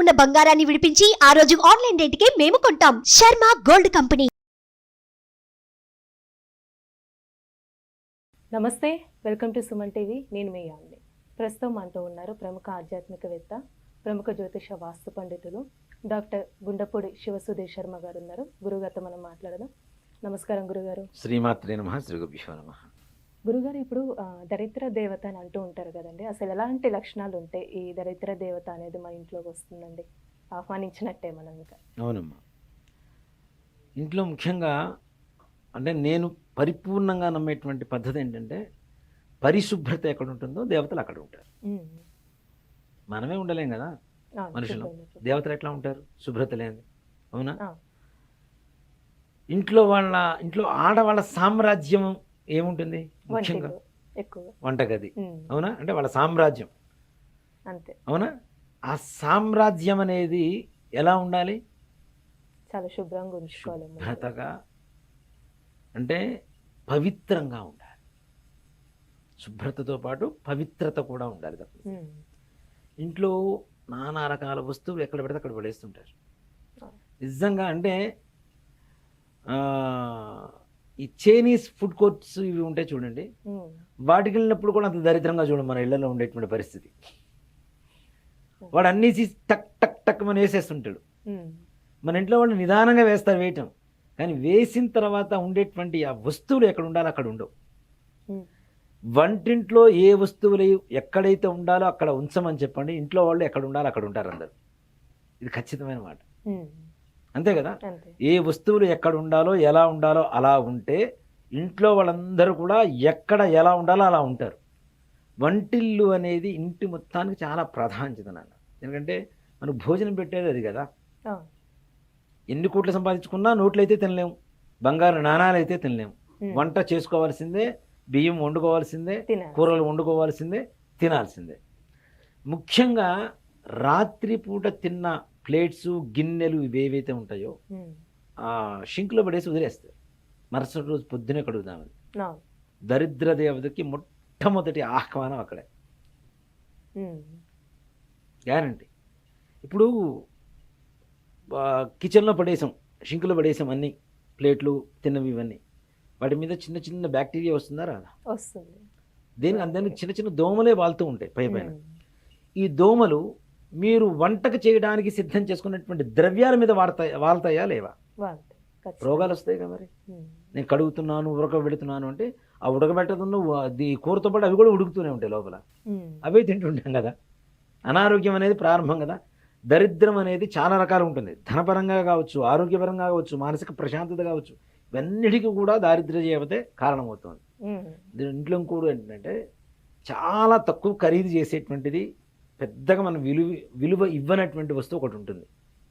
ఉన్న బంగారాన్ని విడిపించి ఆ రోజు ఆన్లైన్ రేటుకే మేము కొంటాం. Sharma gold company. Namaste welcome to Suman TV. నేను మీ యామిని ప్రస్తుతం మనతో ఉన్నారు ప్రముఖ ఆధ్యాత్మికవేత్త ప్రముఖ జ్యోతిష వాస్తు పండితులు డాక్టర్ గుండపూడి శివసుధీర్ శర్మ గారు ఉన్నారు. గురుగారితో మనం మాట్లాడదాం. నమస్కారం గురుగారు. శ్రీమాత్రే నమ శ్రీ గురుభ్యో నమ. గురుగారు ఇప్పుడు దరిద్ర దేవత అని అంటూ ఉంటారు కదండి. అసలు ఎలాంటి లక్షణాలు ఉంటాయి ఈ దరిద్ర దేవత అనేది మన ఇంట్లోకి వస్తుందండి? ఆహ్వానించినట్టే మనం ఇంకా. అవునమ్మా. ఇంట్లో ముఖ్యంగా అంటే నేను పరిపూర్ణంగా నమ్మేటువంటి పద్ధతి ఏంటంటే పరిశుభ్రత ఎక్కడ ఉంటుందో దేవతలు అక్కడ ఉంటారు. మనమే ఉండలేం కదా మనుషులు. దేవతలు ఎట్లా ఉంటారు? శుభ్రత లేనిది అవునా. ఇంట్లో వాళ్ళ ఇంట్లో ఆడవాళ్ళ సామ్రాజ్యం ఏముంటుంది? ముఖ్యంగా వంటగది. అవునా? అంటే వాళ్ళ సామ్రాజ్యం. అంతే. అవునా? ఆ సామ్రాజ్యం అనేది ఎలా ఉండాలి? చాలా శుభ్రంగా ఉంచుకోవాలి. శుభ్రతగా అంటే పవిత్రంగా ఉండాలి. శుభ్రతతో పాటు పవిత్రత కూడా ఉండాలి తప్ప. ఇంట్లో నానా రకాల వస్తువులు ఎక్కడ పెడితే అక్కడ పడేస్తుంటారు. నిజంగా అంటే ఈ చైనీస్ ఫుడ్ కోర్ట్స్ ఇవి ఉంటాయి చూడండి. వాటికి వెళ్ళినప్పుడు కూడా అంత దరిద్రంగా చూడండి మన ఇళ్ళలో ఉండేటువంటి పరిస్థితి. వాడు అన్నీ టక్ టక్ టక్ మన వేసేస్తుంటాడు. మన ఇంట్లో వాళ్ళు నిదానంగా వేస్తారు వేయటం. కానీ వేసిన తర్వాత ఉండేటువంటి ఆ వస్తువులు ఎక్కడ ఉండాలో అక్కడ ఉండవు. వంటింట్లో ఏ వస్తువులు ఎక్కడైతే ఉండాలో అక్కడ ఉంచమని చెప్పండి. ఇంట్లో వాళ్ళు ఎక్కడ ఉండాలో అక్కడ ఉంటారు అందరు. ఇది ఖచ్చితమైన మాట. అంతే కదా? ఏ వస్తువులు ఎక్కడ ఉండాలో ఎలా ఉండాలో అలా ఉంటే ఇంట్లో వాళ్ళందరూ కూడా ఎక్కడ ఎలా ఉండాలో అలా ఉంటారు. వంటిల్లు అనేది ఇంటి మొత్తానికి చాలా ప్రాధాన్యత నాన్న. ఎందుకంటే మనకు భోజనం పెట్టేది అది కదా. ఎన్ని కోట్లు సంపాదించుకున్నా నోట్లు అయితే తినలేము. బంగారు నాణాలు అయితే తినలేము. వంట చేసుకోవాల్సిందే బియ్యం వండుకోవాల్సిందే కూరలు వండుకోవాల్సిందే తినాల్సిందే. ముఖ్యంగా రాత్రిపూట తిన్న ప్లేట్స్ గిన్నెలు ఇవి ఏవైతే ఉంటాయో షింక్లో పడేసి వదిలేస్తారు. మరుసటి రోజు పొద్దునే కడుగుదామని. దరిద్ర దేవతకి మొట్టమొదటి ఆహ్వానం అక్కడే. గ్యారంటీ. ఇప్పుడు కిచెన్లో పడేసాం షింకులో పడేసాం అన్ని ప్లేట్లు తిన్నవి ఇవన్నీ. వాటి మీద చిన్న చిన్న బ్యాక్టీరియా వస్తుందా రాదా? వస్తుంది. దేనికి అందరికి చిన్న చిన్న దోమలే వాళ్తూ ఉంటాయి పై పైన. ఈ దోమలు మీరు వంటకు చేయడానికి సిద్ధం చేసుకున్నటువంటి ద్రవ్యాల మీద వాడతాయి వాళ్తాయా లేవా. రోగాలు వస్తాయి కదా మరి. నేను కడుగుతున్నాను ఉడకబెడుతున్నాను అంటే ఆ ఉడకబెట్టదున్న అది కూరతో పాటు అవి కూడా ఉడుకుతూనే ఉంటాయి లోపల. అవే తింటుంటాం కదా అనారోగ్యం అనేది ప్రారంభం కదా దరిద్రం అనేది చాలా రకాలు ఉంటుంది ధనపరంగా కావచ్చు ఆరోగ్యపరంగా కావచ్చు మానసిక ప్రశాంతత కావచ్చు ఇవన్నిటికీ కూడా దారిద్ర్య జీవతే కారణమవుతుంది. దీని ఇంట్లో కూడా ఏంటంటే చాలా తక్కువ ఖరీదు చేసేటువంటిది పెద్దగా మనం విలువ విలువ ఇవ్వనటువంటి వస్తువు ఒకటి ఉంటుంది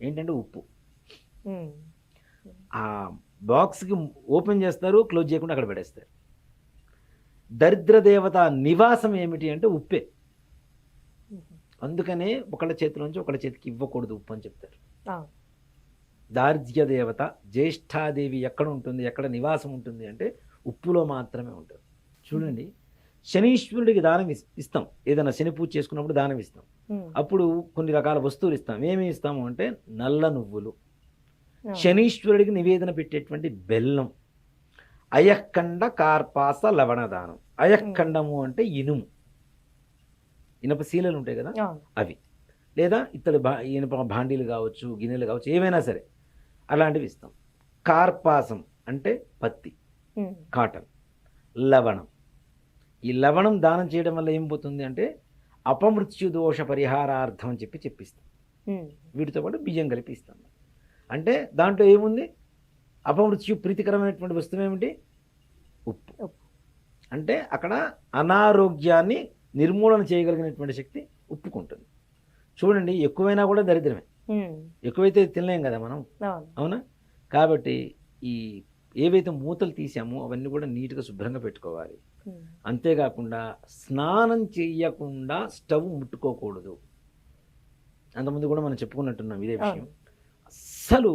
ఏంటంటే ఉప్పు. ఆ బాక్స్కి ఓపెన్ చేస్తారు క్లోజ్ చేయకుండా అక్కడ పడేస్తారు దరిద్ర దేవత నివాసం ఏమిటి అంటే ఉప్పే. అందుకనే ఒకళ్ళ చేతిలోంచి ఒకళ్ళ చేతికి ఇవ్వకూడదు ఉప్పు అని చెప్తారు. దార్జ్య దేవత జ్యేష్ఠాదేవి ఎక్కడ ఉంటుంది ఎక్కడ నివాసం ఉంటుంది అంటే ఉప్పులో మాత్రమే ఉంటుంది చూడండి శనీశ్వరుడికి దానం ఇస్- ఇస్తాం. ఏదైనా శని పూజ చేసుకున్నప్పుడు దానం ఇస్తాం. అప్పుడు కొన్ని రకాల వస్తువులు ఇస్తాం. ఏమి ఇస్తాము అంటే నల్ల నువ్వులు. శనీశ్వరుడికి నివేదన పెట్టేటువంటి బెల్లం. అయఃకండ కార్పాస లవణదానం. అయఃకండము అంటే ఇనుము. ఇనప శీలలు ఉంటాయి కదా. అవి. లేదా ఇత్తడి బా ఇనుప భాండీలు కావచ్చు గిన్నెలు కావచ్చు ఏవైనా సరే అలాంటివి ఇస్తాం. కార్పాసం అంటే పత్తి. కాటన్. లవణం. ఈ లవణం దానం చేయడం వల్ల ఏం పోతుంది అంటే అపమృత్యు దోష పరిహారార్థం అని చెప్పి చెప్పిస్తాం. వీటితో పాటు బియ్యం కలిపి ఇస్తాం అంటే దాంట్లో ఏముంది? అపమృత్యు ప్రీతికరమైనటువంటి వస్తువు ఏమిటి? ఉప్పు. అంటే అక్కడ అనారోగ్యాన్ని నిర్మూలన చేయగలిగినటువంటి శక్తి ఉప్పుకుంటుంది. చూడండి ఎక్కువైనా కూడా దరిద్రమే. ఎక్కువైతే తినలేం కదా మనం. అవునా? కాబట్టి ఈ ఏవైతే మూతలు తీసామో అవన్నీ కూడా నీట్గా శుభ్రంగా పెట్టుకోవాలి ఉమ్. అంతేకాకుండా స్నానం చెయ్యకుండా స్టవ్ ముట్టుకోకూడదు అంతకుముందు కూడా మనం చెప్పుకున్నట్టున్నాం ఇదే విషయం. అస్సలు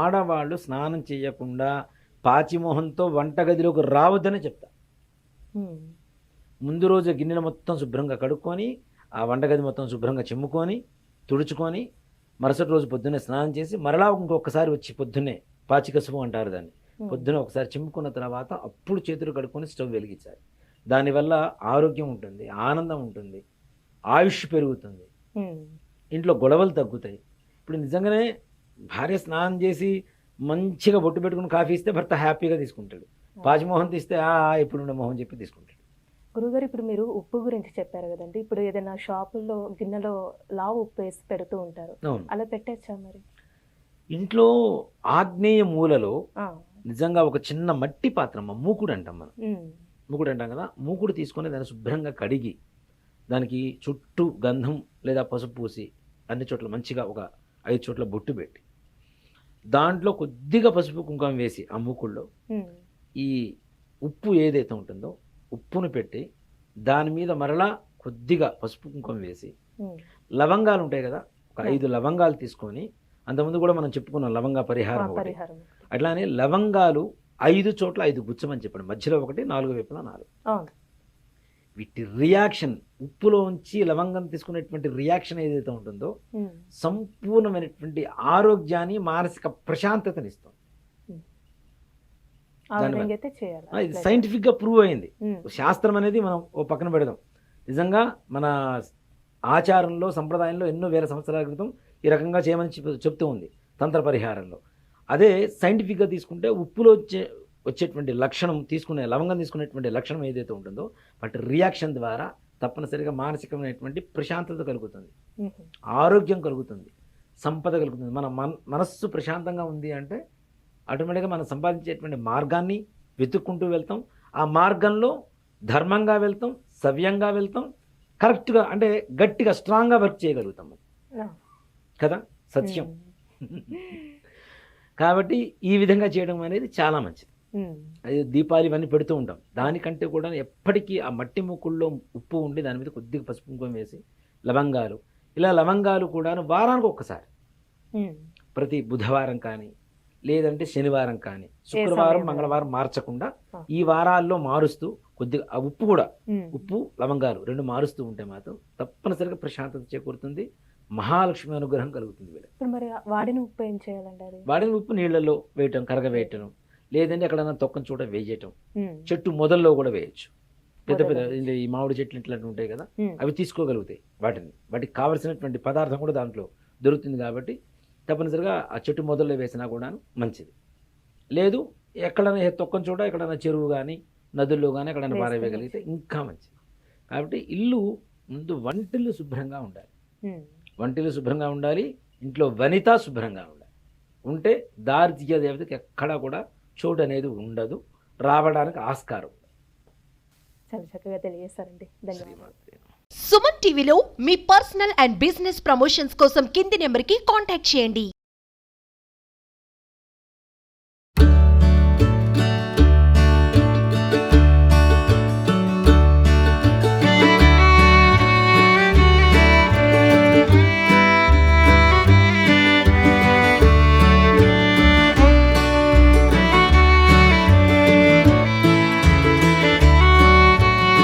ఆడవాళ్ళు స్నానం చేయకుండా పాచిమోహంతో వంటగదిలోకి రావద్దనే చెప్తా ఉమ్. ముందు రోజు గిన్నెలు మొత్తం శుభ్రంగా కడుక్కొని ఆ వంటగది మొత్తం శుభ్రంగా చిమ్ముకొని తుడుచుకొని మరుసటి రోజు పొద్దున్నే స్నానం చేసి మరలా ఇంకొకసారి వచ్చి పొద్దున్నే పాచికసుపు అంటారు దాన్ని. పొద్దున ఒకసారి చిమ్ముకున్న తర్వాత అప్పుడు చేతులు కడుక్కొని స్టవ్ వెలిగించాలి. దానివల్ల ఆరోగ్యం ఉంటుంది ఆనందం ఉంటుంది ఆయుష్ పెరుగుతుంది. ఇంట్లో గొడవలు తగ్గుతాయి. ఇప్పుడు నిజంగానే భార్య స్నానం చేసి మంచిగా బొట్టు పెట్టుకుని కాఫీ ఇస్తే భర్త హ్యాపీగా తీసుకుంటాడు. పాచిమోహన్ తీస్తే ఆ ఇప్పుడు ఉండే మొహం చెప్పి తీసుకుంటాడు. గురుగారు ఇప్పుడు మీరు ఉప్పు గురించి చెప్పారు కదండి. ఇప్పుడు ఏదైనా షాపుల్లో గిన్నెలో లావు ఉప్పు వేసి పెడుతూ ఉంటారు. అలా పెట్టచ్చా మరి? ఇంట్లో ఆగ్నేయ మూలలో. నిజంగా ఒక చిన్న మట్టి పాత్ర అమ్మ మూకుడు అంటాం మనం. మూకుడు అంటాం కదా మూకుడు తీసుకొని దాన్ని శుభ్రంగా కడిగి దానికి చుట్టూ గంధం లేదా పసుపు పూసి అన్ని చోట్ల మంచిగా ఒక ఐదు చోట్ల బొట్టు పెట్టి దాంట్లో కొద్దిగా పసుపు కుంకుమ వేసి ఆ మూకుడులో ఉమ్. ఈ ఉప్పు ఏదైతే ఉంటుందో ఉప్పును పెట్టి దాని మీద మరలా కొద్దిగా పసుపు కుంకుమ వేసి. లవంగాలు ఉంటాయి కదా ఒక ఐదు లవంగాలు తీసుకొని అంతకుముందు కూడా మనం చెప్పుకున్నాం లవంగా. పరిహారం అట్లానే లవంగాలు ఐదు చోట్ల ఐదు గుచ్చమని చెప్పండి. మధ్యలో ఒకటి నాలుగు వైపులా నాలుగు. వీటి రియాక్షన్ ఉప్పులో ఉంచి లవంగం తీసుకునేటువంటి రియాక్షన్ ఏదైతే ఉంటుందో. సంపూర్ణమైనటువంటి ఆరోగ్యాన్ని మానసిక ప్రశాంతతని ఇస్తుంది. ఇది సైంటిఫిక్గా ప్రూవ్ అయింది. శాస్త్రం అనేది మనం ఓ పక్కన పెడదాం. నిజంగా మన ఆచారంలో సంప్రదాయంలో ఎన్నో వేల సంవత్సరాల క్రితం ఈ రకంగా చేయమని చెప్- చెప్తూ ఉంది. తంత్ర పరిహారంలో. అదే సైంటిఫిక్గా తీసుకుంటే ఉప్పులో వచ్చే వచ్చేటువంటి లక్షణం తీసుకునే లవంగం తీసుకునేటువంటి లక్షణం ఏదైతే ఉంటుందో వాటి రియాక్షన్ ద్వారా తప్పనిసరిగా మానసికమైనటువంటి ప్రశాంతత కలుగుతుంది. ఆరోగ్యం కలుగుతుంది సంపద కలుగుతుంది మన మన మనస్సు ప్రశాంతంగా ఉంది అంటే ఆటోమేటిక్గా మనం సంపాదించేటువంటి మార్గాన్ని వెతుక్కుంటూ వెళ్తాం ఆ మార్గంలో ధర్మంగా వెళ్తాం సవ్యంగా వెళ్తాం కరెక్ట్గా అంటే గట్టిగా స్ట్రాంగ్గా వర్క్ చేయగలుగుతాం మనం. ఆ. కదా సత్యం. కాబట్టి ఈ విధంగా చేయడం అనేది చాలా మంచిది. అది దీపాలు ఇవన్నీ పెడుతూ ఉంటాం దానికంటే కూడా ఎప్పటికీ ఆ మట్టి ముక్కుల్లో ఉప్పు ఉండి దాని మీద కొద్దిగా పసుపు కుంకుమ వేసి లవంగాలు ఇలా లవంగాలు కూడా వారానికి ఒక్కసారి. ప్రతి బుధవారం కానీ లేదంటే శనివారం కానీ శుక్రవారం? మంగళవారం మార్చకుండా. ఈ వారాల్లో మారుస్తూ కొద్దిగా ఆ ఉప్పు కూడా. ఉప్పు లవంగాలు రెండు మారుస్తూ ఉంటే మాత్రం తప్పనిసరిగా ప్రశాంతత చేకూరుతుంది మహాలక్ష్మి అనుగ్రహం కలుగుతుంది వీళ్ళకి. ఇప్పుడు మరి ఆ వాడిన ఉప్పు ఏం చేయాలండి అది? వాడిన ఉప్పు నీళ్ళల్లో వేయటం కరగవేయటం లేదంటే ఎక్కడైనా తొక్కని చోట వేయటం. చెట్టు మొదల్లో కూడా వేయచ్చు. పెద్ద పెద్ద ఈ మామిడి చెట్లు ఇట్లాంటివి ఉంటాయి కదా. అవి తీసుకోగలుగుతాయి వాటిని. వాటికి కావలసినటువంటి పదార్థం కూడా దాంట్లో దొరుకుతుంది కాబట్టి తప్పనిసరిగా ఆ చెట్టు మొదల్లో వేసినా కూడా మంచిది. లేదు ఎక్కడైనా తొక్కని చోట ఎక్కడైనా చెరువు కానీ నదుల్లో కానీ ఎక్కడైనా పారవేయగలిగితే ఇంకా మంచిది. కాబట్టి ఇల్లు ముందు వంటిల్లు శుభ్రంగా ఉండాలి. ఉమ్. వంటిల్లు శుభ్రంగా ఉండాలి ఇంట్లో వనిత శుభ్రంగా ఉండాలి ఉంటే దారితీయ దేవతకి ఎక్కడా కూడా చోటు అనేది ఉండదు రావడానికి ఆస్కారం చాలా చక్కగా తెలియజేస్తారండి ధన్యవాదాలు శ్రీమాత్రే నమః. సుమన్ టీవీలో మీ పర్సనల్ అండ్ బిజినెస్ ప్రమోషన్స్ కోసం కింది నెంబర్కి కాంటాక్ట్ చేయండి